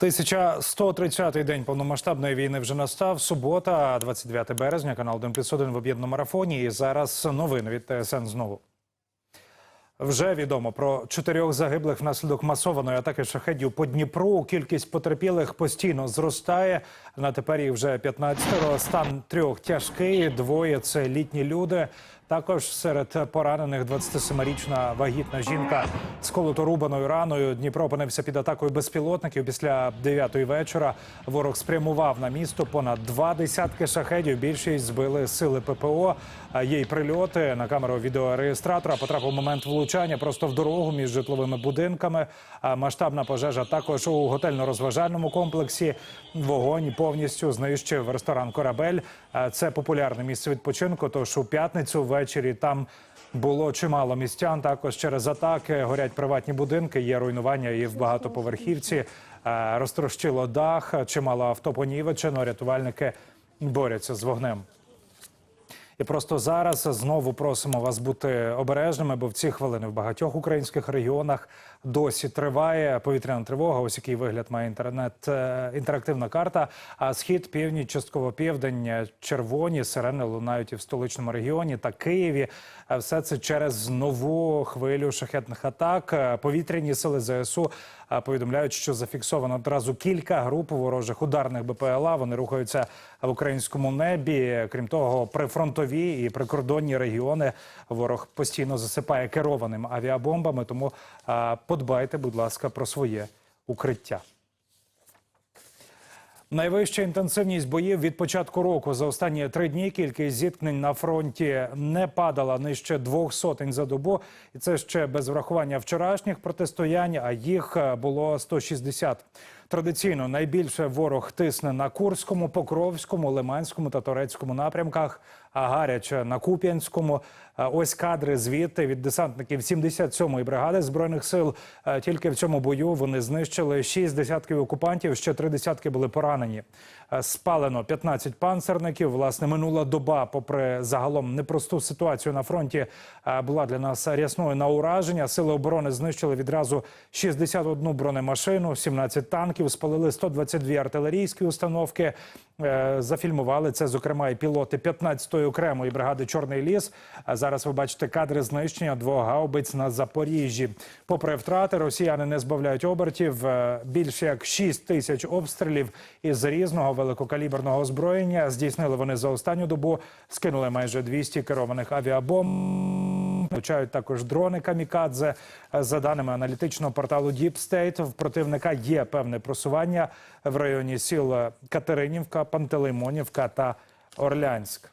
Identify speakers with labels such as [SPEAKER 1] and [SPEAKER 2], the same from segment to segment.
[SPEAKER 1] 1130-й день повномасштабної війни вже настав. Субота, 29 березня, канал 1 плюс 1 в об'єднаному марафоні. І зараз новини від ТСН знову. Вже відомо про чотирьох загиблих внаслідок масованої атаки шахедів по Дніпру. Кількість потерпілих постійно зростає. На тепер їх вже 15. Стан трьох тяжкий. Двоє це літні люди. Також серед поранених 27-річна вагітна жінка з колоторубаною раною. Дніпро опинився під атакою безпілотників. Після 9-ї вечора ворог спрямував на місто понад два десятки шахедів. Більшість збили сили ППО. Й прильоти на камеру відеореєстратора. Потрапив момент влучання просто в дорогу між житловими будинками. Масштабна пожежа також у готельно-розважальному комплексі. Вогонь повністю знищив ресторан Корабель. Це популярне місце відпочинку. Тож у п'ятницю ввечері там. Було чимало містян. Також через атаки горять приватні будинки. Є руйнування і в багатоповерхівці. Е, Розтрощило дах, чимало авто понівечено. Рятувальники борються з вогнем. І просто зараз знову просимо вас бути обережними, бо в ці хвилини в багатьох українських регіонах досі триває повітряна тривога. Ось який вигляд має інтернет е, інтерактивна карта. А схід, північ, частково південь, е, червоні сирени лунають і в столичному регіоні та Києві. Е, Все це через нову хвилю шахетних атак. Повітряні сили ЗСУ повідомляють, що зафіксовано одразу кілька груп ворожих ударних БПЛА. Вони рухаються в українському небі. Крім того, прифронтові і прикордонні регіони ворог постійно засипає керованим авіабомбами. Тому подбайте, будь ласка, про своє укриття. Найвища інтенсивність боїв від початку року за останні три дні кількість зіткнень на фронті не падала нижче двох сотень за добу, і це ще без врахування вчорашніх протистоянь. А їх е, було 160. Традиційно найбільше ворог тисне на Курському, Покровському, Лиманському та Торецькому напрямках, а гаряче на Куп'янському. Е, Ось кадри звідти від десантників 77-ї бригади збройних сил. Е, Тільки в цьому бою вони знищили 6 десятків окупантів. Ще три десятки були поранені. Е, Спалено 15 панцерників. Власне, минула доба, попри загалом непросту ситуацію на фронті, була для нас рясною на ураження. Сили оборони знищили відразу 61 бронемашину, 17 танків, спалили 122 артилерійські установки. Е, Зафільмували це, зокрема, і пілоти 15-ї окремої бригади Чорний ліс. А зараз ви бачите кадри знищення двох гаубиць на Запоріжжі. Попри втрати, росіяни не збавляють обертів. Е, Більше як 6 тисяч обстрілів із різного великокаліберного озброєння здійснили вони за останню добу. Скинули майже 200 керованих авіабомб. Влучають також дрони камікадзе. За даними аналітичного порталу Deep State, в противника є певне просування в районі сіл Катеринівка, Пантелеймонівка та Орлянськ.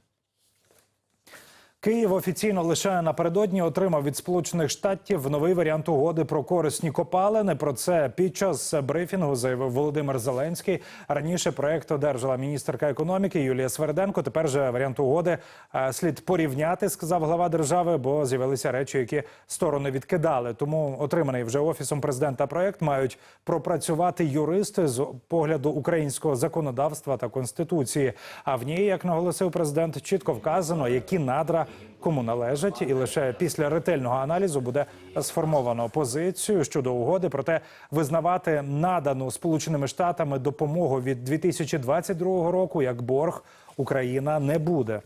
[SPEAKER 1] Київ офіційно лише напередодні отримав від Сполучених Штатів новий варіант угоди про корисні копалини. Про це під час брифінгу заявив Володимир Зеленський. Раніше проект одержала міністерка економіки Юлія Сверденко. Тепер же варіант угоди е, слід порівняти, сказав глава держави, бо з'явилися речі, які сторони відкидали. Тому отриманий вже офісом президента проект мають пропрацювати юристи з погляду українського законодавства та конституції. А в ній, як наголосив президент, чітко вказано, які надра кому належать, і лише після ретельного аналізу буде сформовано позицію щодо угоди. Проте визнавати надану Сполученими Штатами допомогу від 2022 року як борг Україна не буде.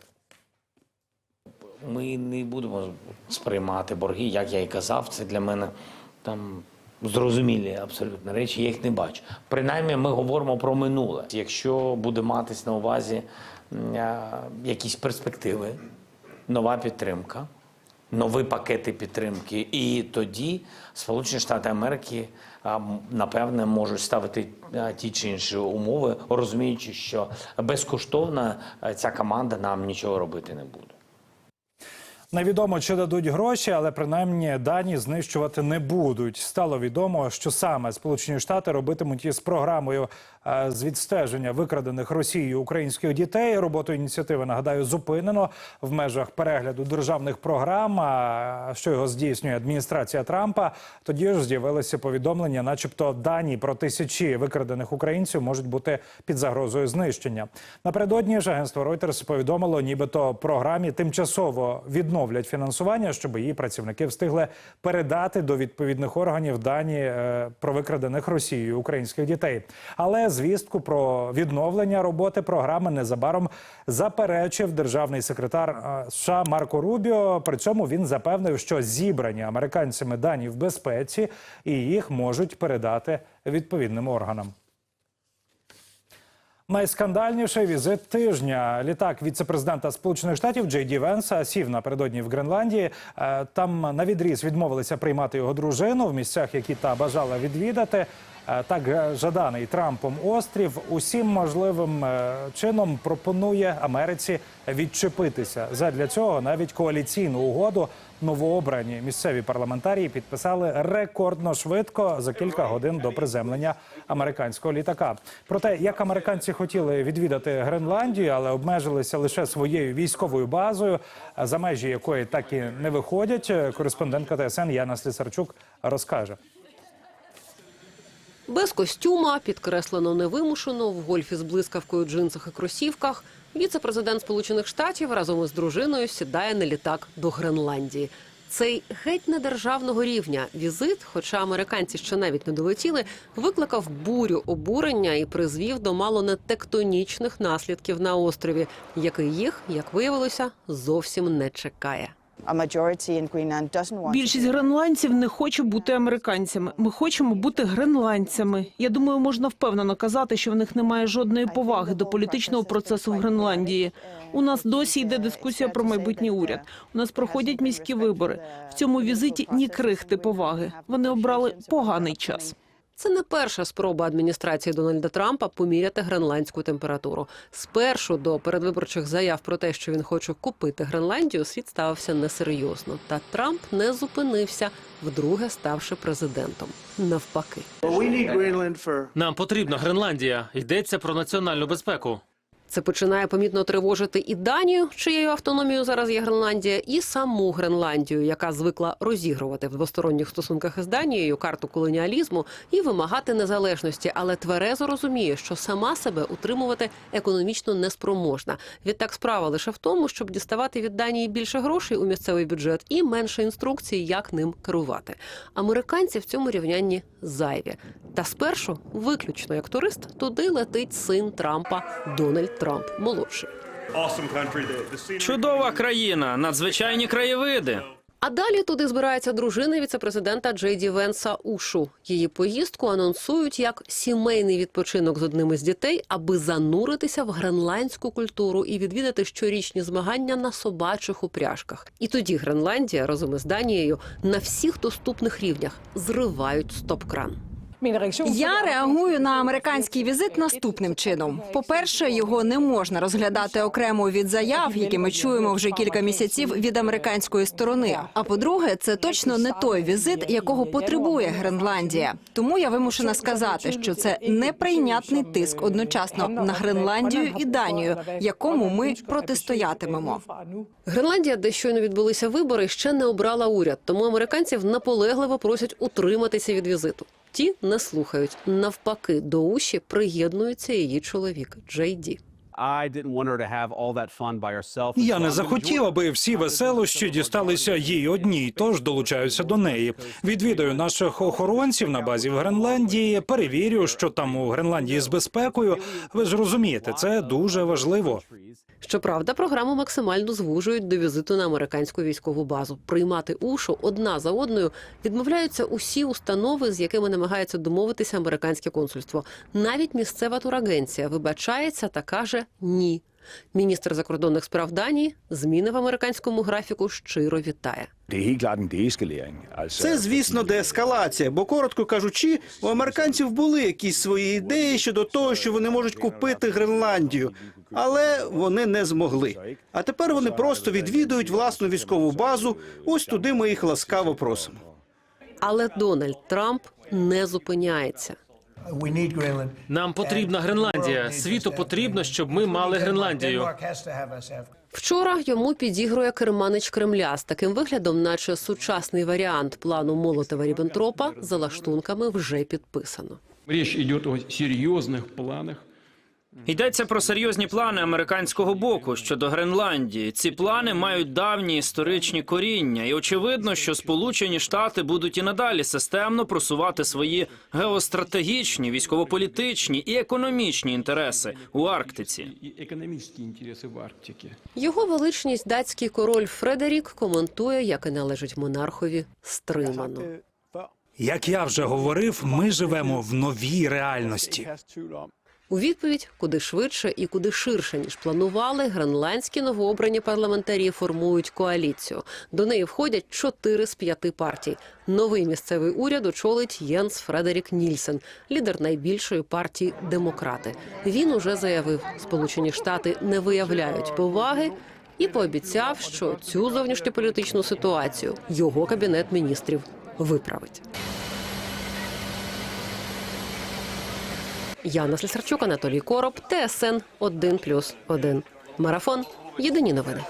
[SPEAKER 2] Ми не будемо сприймати борги, як я і казав. Це для мене там зрозумілі абсолютно речі. Я їх не бачу. Принаймні, ми говоримо про минуле. Якщо буде матись на увазі якісь перспективи, нова підтримка, нові пакети підтримки, і тоді Сполучені Штати Америки напевне можуть ставити ті чи інші умови, розуміючи, що безкоштовно ця команда нам нічого робити не буде.
[SPEAKER 1] Невідомо, чи дадуть гроші, але принаймні дані знищувати не будуть. Стало відомо, що саме Сполучені Штати робитимуть із програмою з відстеження викрадених Росією українських дітей. Роботу ініціативи нагадаю зупинено в межах перегляду державних програм. Що його здійснює адміністрація Трампа? Тоді ж з'явилися повідомлення, начебто, дані про тисячі викрадених українців можуть бути під загрозою знищення. Напередодні ж агентство Reuters повідомило, нібито програмі тимчасово відновлять фінансування, щоб її працівники встигли передати до відповідних органів дані е, про викрадених Росією українських дітей. Але звістку про відновлення роботи програми незабаром заперечив державний секретар е, США Марко Рубіо. При цьому він запевнив, що зібрані американцями дані в безпеці і їх можуть передати відповідним органам. Найскандальніший візит тижня. Літак віце-президента Сполучених Штатів Джей Ді Венса сів напередодні в Гренландії. Е, Там на відріз відмовилися приймати його дружину в місцях, які та бажала відвідати. Е, Так е, жаданий Трампом острів усім можливим е, чином пропонує Америці відчепитися. Задля цього навіть коаліційну угоду новообрані місцеві парламентарії підписали рекордно швидко за кілька годин до приземлення американського літака. Про те, як американці хотіли відвідати Гренландію, але обмежилися лише своєю військовою базою, за межі якої так і не виходять. Кореспондентка ТСН Яна Слісарчук розкаже.
[SPEAKER 3] Без костюма, підкреслено невимушено, в гольфі з блискавкою, джинсах і кросівках. Віце-президент Сполучених Штатів разом із дружиною сідає на літак до Гренландії. Цей геть не державного рівня візит, хоча американці ще навіть не долетіли, викликав бурю обурення і призвів до мало не тектонічних наслідків на острові, який їх, як виявилося, зовсім не чекає.
[SPEAKER 4] Більшість гренландців не хоче бути американцями. Ми хочемо бути гренландцями. Я думаю, можна впевнено казати, що в них немає жодної поваги до політичного процесу в Гренландії. У нас досі йде дискусія про майбутній уряд. У нас проходять міські вибори. В цьому візиті ні крихти поваги. Вони обрали поганий час.
[SPEAKER 3] Це не перша спроба адміністрації Дональда Трампа поміряти гренландську температуру. Спершу до передвиборчих заяв про те, що він хоче купити Гренландію, світ ставився несерйозно. Та Трамп не зупинився, вдруге ставши президентом. Навпаки.
[SPEAKER 5] Нам потрібна Гренландія. Йдеться про національну безпеку.
[SPEAKER 3] Це починає помітно тривожити і Данію, чиєю автономією зараз є Гренландія, і саму Гренландію, яка звикла розігрувати в двосторонніх стосунках із Данією карту колоніалізму і вимагати незалежності, але тверезо розуміє, що сама себе утримувати економічно неспроможна. Відтак справа лише в тому, щоб діставати від Данії більше грошей у місцевий бюджет і менше інструкцій, як ним керувати. Американці в цьому рівнянні зайві. Та спершу, виключно як турист, туди летить син Трампа Дональд Трамп молодший.
[SPEAKER 5] Чудова країна, надзвичайні краєвиди.
[SPEAKER 3] А далі туди збирається дружина віцепрезидента Джейді Венса Ушу. Її поїздку анонсують як сімейний відпочинок з одним із дітей, аби зануритися в гренландську культуру і відвідати щорічні змагання на собачих упряжках. І тоді Гренландія разом із Данією на всіх доступних рівнях зривають стоп-кран.
[SPEAKER 6] Я реагую на американський візит наступним чином: по-перше, його не можна розглядати окремо від заяв, які ми чуємо вже кілька місяців від американської сторони. А по-друге, це точно не той візит, якого потребує Гренландія. Тому я вимушена сказати, що це неприйнятний тиск одночасно на Гренландію і Данію, якому ми протистоятимемо.
[SPEAKER 3] Гренландія, де щойно відбулися вибори, ще не обрала уряд, тому американців наполегливо просять утриматися від візиту. Ті не слухають. Навпаки, до уші приєднується її чоловік Джей Ді.
[SPEAKER 7] Я не захотів, аби всі веселощі дісталися їй одній, тож долучаюся до неї. Відвідаю наших охоронців на базі в Гренландії, перевірю, що там у Гренландії з безпекою. Ви ж розумієте, це дуже важливо.
[SPEAKER 3] Щоправда, програму максимально звужують до візиту на американську військову базу. Приймати ушу одна за одною відмовляються усі установи, з якими намагається домовитися американське консульство. Навіть місцева турагенція вибачається та каже ні. Міністр закордонних справ Данії зміни в американському графіку щиро вітає.
[SPEAKER 8] це, звісно, деескалація, бо, коротко кажучи, у американців були якісь свої ідеї щодо того, що вони можуть купити Гренландію, але вони не змогли. А тепер вони просто відвідують власну військову базу. Ось туди ми їх ласкаво просимо.
[SPEAKER 3] Але Дональд Трамп не зупиняється.
[SPEAKER 5] Нам потрібна Гренландія. Світу потрібно, щоб ми мали Гренландію.
[SPEAKER 3] Вчора йому підігрує керманич Кремля з таким виглядом, наче сучасний варіант плану Молотова Ріббентропа за лаштунками вже підписано.
[SPEAKER 9] Речь идет о серьезных планах Йдеться про серйозні плани американського боку щодо Гренландії. Ці плани мають давні історичні коріння, і очевидно, що Сполучені Штати будуть і надалі системно просувати свої геостратегічні, військово-політичні і економічні інтереси у Арктиці.
[SPEAKER 3] Його величність датський король Фредерік коментує, як і належить монархові, стримано.
[SPEAKER 7] Як я вже говорив, ми живемо в новій реальності.
[SPEAKER 3] У відповідь куди швидше і куди ширше ніж планували, гренландські новообрані парламентарі формують коаліцію. До неї входять чотири з п'яти партій. Новий місцевий уряд очолить Єнс Фредерік Нільсен, лідер найбільшої партії Демократи. Він уже заявив, Сполучені Штати не виявляють поваги. І пообіцяв, що цю зовнішньополітичну ситуацію його кабінет міністрів виправить. Яна Слесарчук, Анатолій Короб, ТСН 1+,1. Марафон. Єдині новини.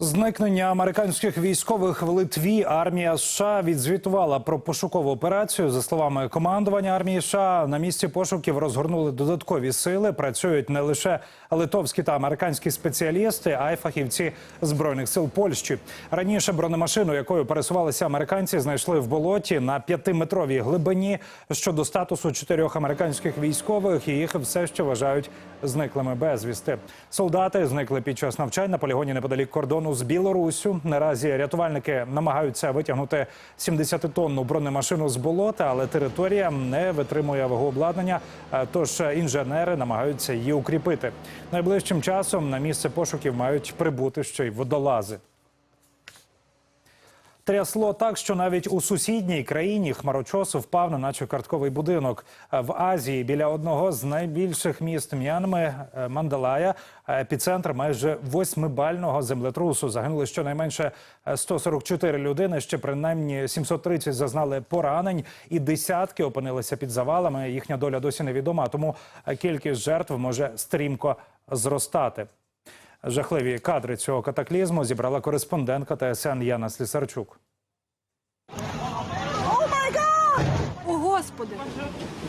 [SPEAKER 1] Зникнення американських військових в Литві армія США відзвітувала про пошукову операцію. За словами командування армії США, на місці пошуків розгорнули додаткові сили. Працюють не лише литовські та американські спеціалісти, а й фахівці збройних сил Польщі. Раніше бронемашину, якою пересувалися американці, знайшли в болоті на п'ятиметровій глибині. Щодо статусу чотирьох американських військових, їх все ще вважають зниклими безвісти. Солдати зникли під час навчань на полігоні неподалік кордону з Білоруссю. Наразі рятувальники намагаються витягнути 70-тонну бронемашину з болота, але територія не витримує вагу обладнання. е, Тож інженери намагаються її укріпити. Найближчим часом на місце пошуків мають прибути ще й водолази. Трясло так, що навіть у сусідній країні хмарочос впав на наче картковий будинок. В Азії біля одного з найбільших міст М'янми е, Мандалая епіцентр майже восьмибального землетрусу. Загинули щонайменше е, 144 людини. Ще принаймні 730 зазнали поранень, і десятки опинилися під завалами. Їхня доля досі невідома, тому е, кількість жертв може стрімко зростати. Жахливі кадри цього катаклізму зібрала кореспондентка ТСН Яна Слісарчук.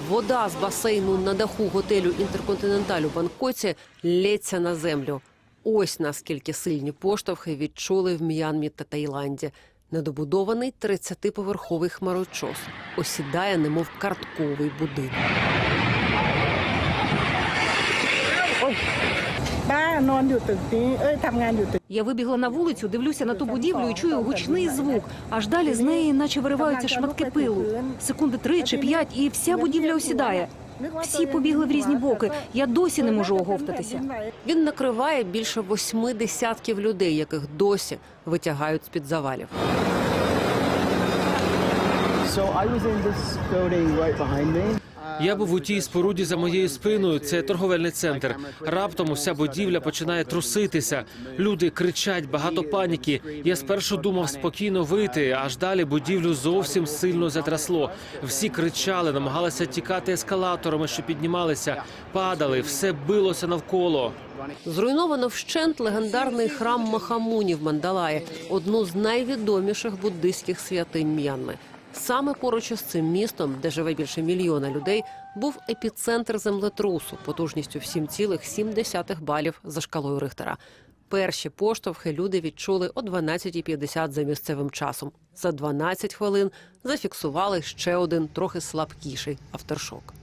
[SPEAKER 3] Вода з басейну на даху готелю Інтерконтиненталь у Бангкоці лється на землю. Ось наскільки сильні поштовхи відчули в М'янмі та Таїланді. Недобудований 30-поверховий хмарочос осідає, немов картковий будинок.
[SPEAKER 10] Я вибігла на вулицю, дивлюся на ту будівлю і чую гучний звук. Аж далі з неї, наче вириваються шматки пилу. Секунди три чи п'ять, і вся будівля осідає. Всі побігли в різні боки. Я досі не можу оговтатися.
[SPEAKER 3] Він накриває більше восьми десятків людей, яких досі витягають з під завалів.
[SPEAKER 5] Я був у тій споруді за моєю спиною. Це торговельний центр. Раптом уся будівля починає труситися. Люди кричать, багато паніки. Я спершу думав спокійно вийти, аж далі будівлю зовсім сильно затрясло. Всі кричали, намагалися тікати ескалаторами, що піднімалися, падали, все билося навколо.
[SPEAKER 3] Зруйновано вщент легендарний храм Махамуні в Мандалаї, одну з найвідоміших буддистських святинь М'янми. Саме поруч із цим містом, де живе більше мільйона людей, був епіцентр землетрусу потужністю в 7,7 балів за шкалою Рихтера. Перші поштовхи люди відчули о 12.50 за місцевим часом. За 12 хвилин зафіксували ще один трохи слабкіший авторшок.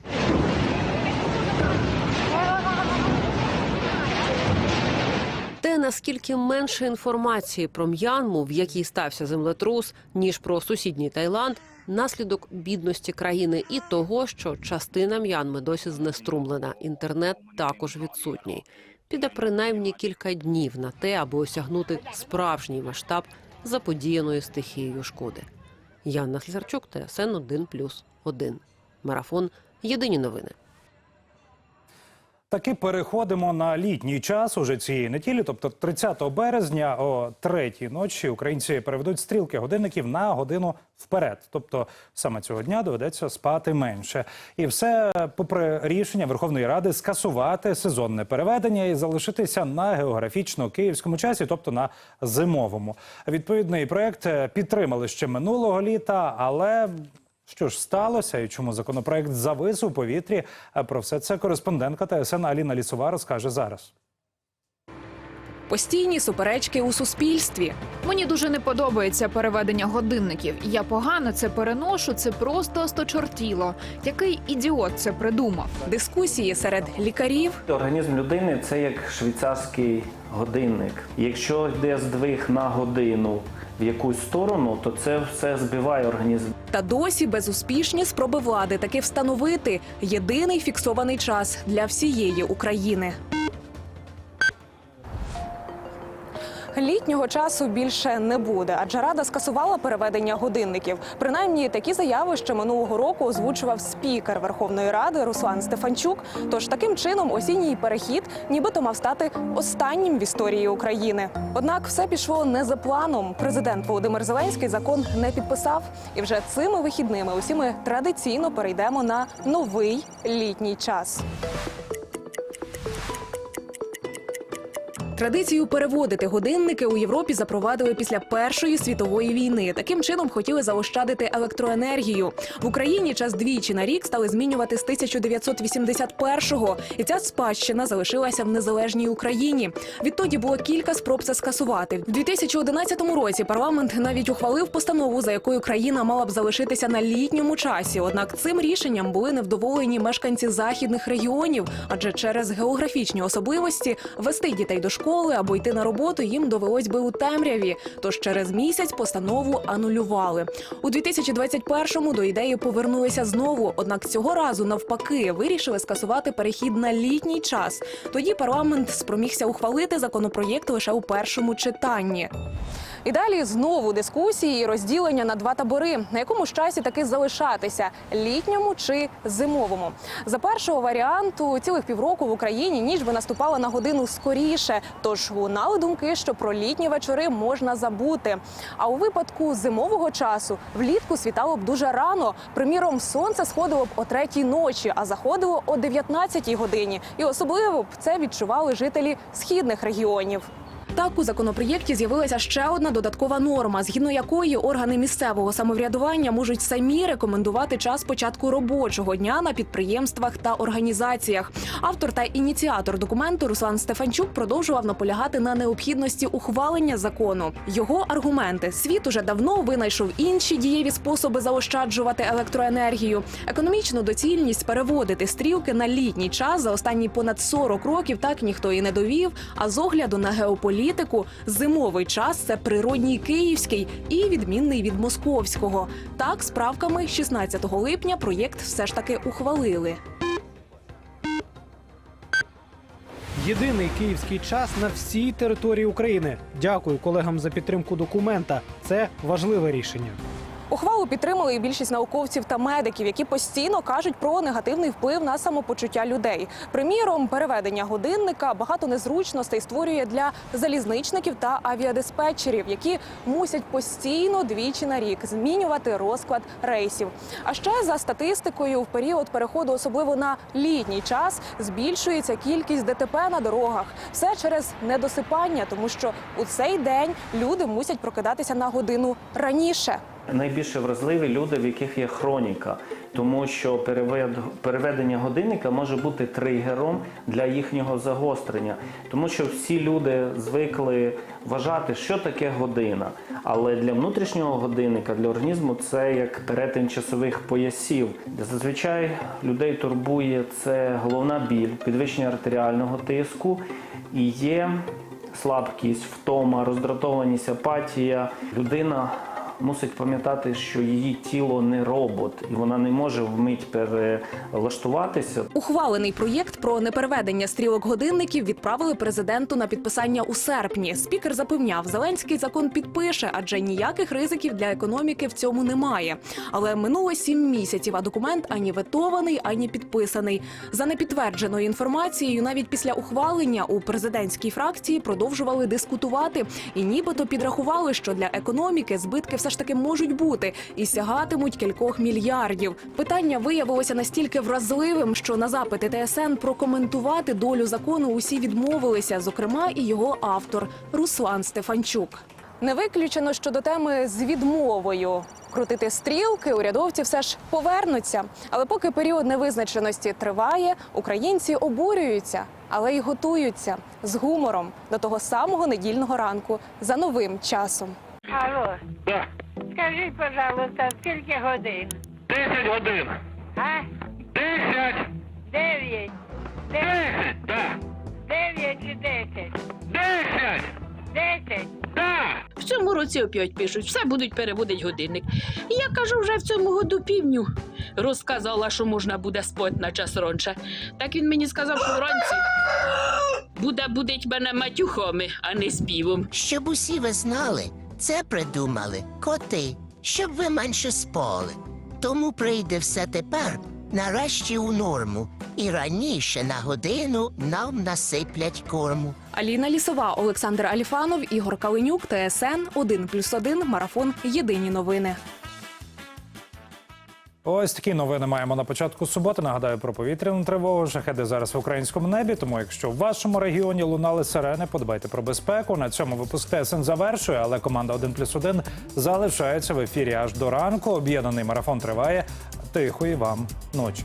[SPEAKER 3] Наскільки менше інформації про М'янму, в якій стався землетрус, ніж про сусідній Таїланд, наслідок бідності країни і того, що частина М'янми досі знеструмлена. Інтернет також відсутній. Піде принаймні кілька днів на те, аби осягнути справжній масштаб заподіяної стихією шкоди. Яна Слізарчук, ТСН 1+,1. Марафон. Єдині новини.
[SPEAKER 1] Таки переходимо на літній час уже цієї неділі, тобто 30 березня о третій ночі українці переведуть стрілки годинників на годину вперед. Тобто саме цього дня доведеться спати менше. І все попри рішення Верховної Ради скасувати сезонне переведення і залишитися на географічно київському часі, тобто на зимовому. Відповідний проект підтримали ще минулого літа, але Що ж сталося і чому законопроект завис у повітрі? А Про все це кореспондентка ТСН Аліна Лісова розкаже зараз.
[SPEAKER 11] Постійні суперечки у суспільстві.
[SPEAKER 10] Мені дуже не подобається переведення годинників. Я погано це переношу. Це просто осточортіло. Який ідіот це придумав?
[SPEAKER 11] Дискусії серед лікарів,
[SPEAKER 12] Організм людини це як швейцарський годинник. Якщо йде здвиг на годину в якусь сторону, то це все збиває організм.
[SPEAKER 11] та досі безуспішні спроби влади таки встановити єдиний фіксований час для всієї України. Літнього часу більше не буде, адже рада скасувала переведення годинників. Принаймні такі заяви ще минулого року озвучував спікер Верховної Ради Руслан Стефанчук. Тож таким чином осінній перехід нібито мав стати останнім в історії України. Однак все пішло не за планом. Президент Володимир Зеленський закон не підписав. І вже цими вихідними усі ми традиційно перейдемо на новий літній час. Традицію переводити годинники у Європі запровадили після Першої світової війни. Таким чином хотіли заощадити електроенергію. В Україні час двічі на рік стали змінювати з 1981-го. І ця спадщина залишилася в незалежній Україні. Відтоді було кілька спроб це скасувати. В 2011 році парламент навіть ухвалив постанову, за якою країна мала б залишитися на літньому часі. Однак цим рішенням були невдоволені мешканці західних регіонів, адже через географічні особливості вести дітей до школи або йти на роботу їм довелось би у темряві. Тож через місяць постанову анулювали. У 2021-му до ідеї повернулися знову. Однак цього разу навпаки вирішили скасувати перехід на літній час. Тоді парламент спромігся ухвалити законопроєкт лише у першому читанні. І далі знову дискусії і розділення на два табори, на якому ж часі таки залишатися літньому чи зимовому. За першого варіанту цілих півроку в Україні ніч би наступала на годину скоріше. Тож лунали думки, що про літні вечори можна забути. А у випадку зимового часу влітку світало б дуже рано. Приміром, сонце сходило б о третій ночі, а заходило о 19-й годині. І особливо б це відчували жителі східних регіонів. Так у законопроєкті з'явилася ще одна додаткова норма, згідно якої органи місцевого самоврядування можуть самі рекомендувати час початку робочого дня на підприємствах та організаціях. Автор та ініціатор документу Руслан Стефанчук продовжував наполягати на необхідності ухвалення закону. Його аргументи світ уже давно винайшов інші дієві способи заощаджувати електроенергію. Економічну доцільність переводити стрілки на літній час за останні понад 40 років так ніхто і не довів. А з огляду на геополітику, зимовий час це природній київський і відмінний від московського. Так, справками правками 16 липня проєкт все ж таки ухвалили.
[SPEAKER 13] Єдиний київський час на всій території України. Дякую колегам за підтримку документа. Це важливе рішення.
[SPEAKER 11] Ухвалу підтримали і більшість науковців та медиків, які постійно кажуть про негативний вплив на самопочуття людей. Приміром, переведення годинника багато незручностей створює для залізничників та авіадиспетчерів, які мусять постійно двічі на рік змінювати розклад рейсів. А ще за статистикою, в період переходу, особливо на літній час, збільшується кількість ДТП на дорогах. Все через недосипання, тому що у цей день люди мусять прокидатися на годину раніше.
[SPEAKER 12] Найбільше вразливі люди, в яких є хроніка, тому що перевед- переведення годинника може бути тригером для їхнього загострення, тому що всі люди звикли вважати, що таке година. Але для внутрішнього годинника, для організму, це як перетин часових поясів. Зазвичай людей турбує це головна біль, підвищення артеріального тиску і є слабкість, втома, роздратованість, апатія. Людина мусить пам'ятати, що її тіло не робот, і вона не може вмить перелаштуватися.
[SPEAKER 11] Ухвалений проєкт про непереведення стрілок годинників відправили президенту на підписання у серпні. Спікер запевняв, Зеленський закон підпише, адже ніяких ризиків для економіки в цьому немає. Але минуло сім місяців, а документ ані ветований, ані підписаний. За непідтвердженою інформацією, навіть після ухвалення у президентській фракції продовжували дискутувати і нібито підрахували, що для економіки збитки все ж таки можуть бути і сягатимуть кількох мільярдів. Питання виявилося настільки вразливим, що на запити ТСН прокоментувати долю закону усі відмовилися, зокрема і його автор Руслан Стефанчук. Не виключено, що до теми з відмовою крутити стрілки, урядовці все ж повернуться. Але поки період невизначеності триває, українці обурюються, але й готуються з гумором до того самого недільного ранку за новим часом.
[SPEAKER 14] Алло. Скажіть, пожалуйста, скільки годин?
[SPEAKER 2] Десять годин.
[SPEAKER 14] А?
[SPEAKER 2] Десять.
[SPEAKER 14] Дев'ять. Дев'ять. Дев'ять чи десять?
[SPEAKER 2] Десять.
[SPEAKER 14] Десять.
[SPEAKER 10] В цьому році опять пишуть, все будуть переводити годинник. І я кажу, вже в цьому году півню розказала, що можна буде спати на час раніше. Так він мені сказав, що вранці буде будить мене матюхами, а не співом.
[SPEAKER 14] Щоб усі ви знали, це придумали коти, щоб ви менше спали. Тому прийде все тепер нарешті у норму. І раніше на годину нам насиплять корму.
[SPEAKER 11] Аліна Лісова, Олександр Аліфанов, Ігор Калинюк, ТСН 1+,1, Марафон. Єдині новини.
[SPEAKER 1] Ось такі новини маємо на початку суботи. Нагадаю про повітряну тривогу. Шахеди зараз в українському небі. Тому, якщо в вашому регіоні лунали сирени, подбайте про безпеку. На цьому випуск ТСН завершує, але команда 1+,1 залишається в ефірі аж до ранку. Об'єднаний марафон триває. Тихої вам ночі.